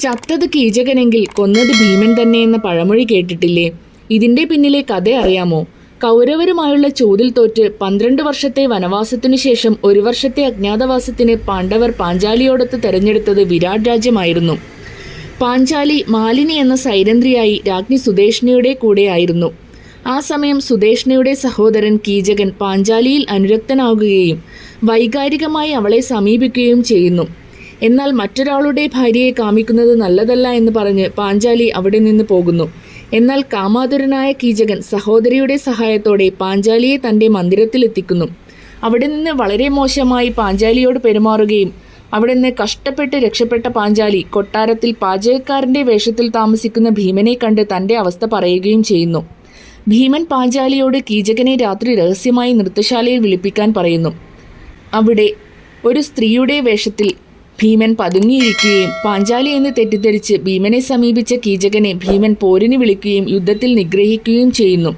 ചത്തത് കീചകനെങ്കിൽ കൊന്നത് ഭീമൻ തന്നെ എന്ന പഴമൊഴി കേട്ടിട്ടില്ലേ? ഇതിന്റെ പിന്നിലെ കഥ അറിയാമോ? കൗരവരുമായുള്ള ചോതിൽ തോറ്റ് പന്ത്രണ്ട് വർഷത്തെ വനവാസത്തിനു ശേഷം ഒരു വർഷത്തെ അജ്ഞാതവാസത്തിന് പാണ്ഡവർ പാഞ്ചാലിയോടൊത്ത് തെരഞ്ഞെടുത്തത് വിരാട് രാജ്യമായിരുന്നു. പാഞ്ചാലി മാലിനി എന്ന സൈരന്ധ്രിയായി രാജ്ഞി സുദേഷ്ണയുടെ കൂടെയായിരുന്നു ആ സമയം സുദേഷ്ണയുടെ സഹോദരൻ കീചകൻ പാഞ്ചാലിയിൽ അനുരക്തനാകുകയും വൈകാരികമായി അവളെ സമീപിക്കുകയും ചെയ്യുന്നു. എന്നാൽ മറ്റൊരാളുടെ ഭാര്യയെ കാമിക്കുന്നത് നല്ലതല്ല എന്ന് പറഞ്ഞ് പാഞ്ചാലി അവിടെ നിന്ന് പോകുന്നു. എന്നാൽ കാമാതുരനായ കീചകൻ സഹോദരിയുടെ സഹായത്തോടെ പാഞ്ചാലിയെ തന്റെ മന്ദിരത്തിലെത്തിക്കുന്നു അവിടെ നിന്ന് വളരെ മോശമായി പാഞ്ചാലിയോട് പെരുമാറുകയും അവിടെ നിന്ന് കഷ്ടപ്പെട്ട് രക്ഷപ്പെട്ട പാഞ്ചാലി കൊട്ടാരത്തിൽ പാചകക്കാരന്റെ വേഷത്തിൽ താമസിക്കുന്ന ഭീമനെ കണ്ട് തന്റെ അവസ്ഥ പറയുകയും ചെയ്യുന്നു. ഭീമൻ പാഞ്ചാലിയോട് കീചകനെ രാത്രി രഹസ്യമായി നൃത്തശാലയിൽ വിളിപ്പിക്കാൻ പറയുന്നു. അവിടെ ഒരു സ്ത്രീയുടെ വേഷത്തിൽ ഭീമൻ പതുങ്ങിയിരിക്കുകയും പാഞ്ചാലി എന്ന് തെറ്റിദ്ധരിച്ച് ഭീമനെ സമീപിച്ച കീചകനെ ഭീമൻ പോരിന് വിളിക്കുകയും യുദ്ധത്തിൽ നിഗ്രഹിക്കുകയും ചെയ്യുന്നു.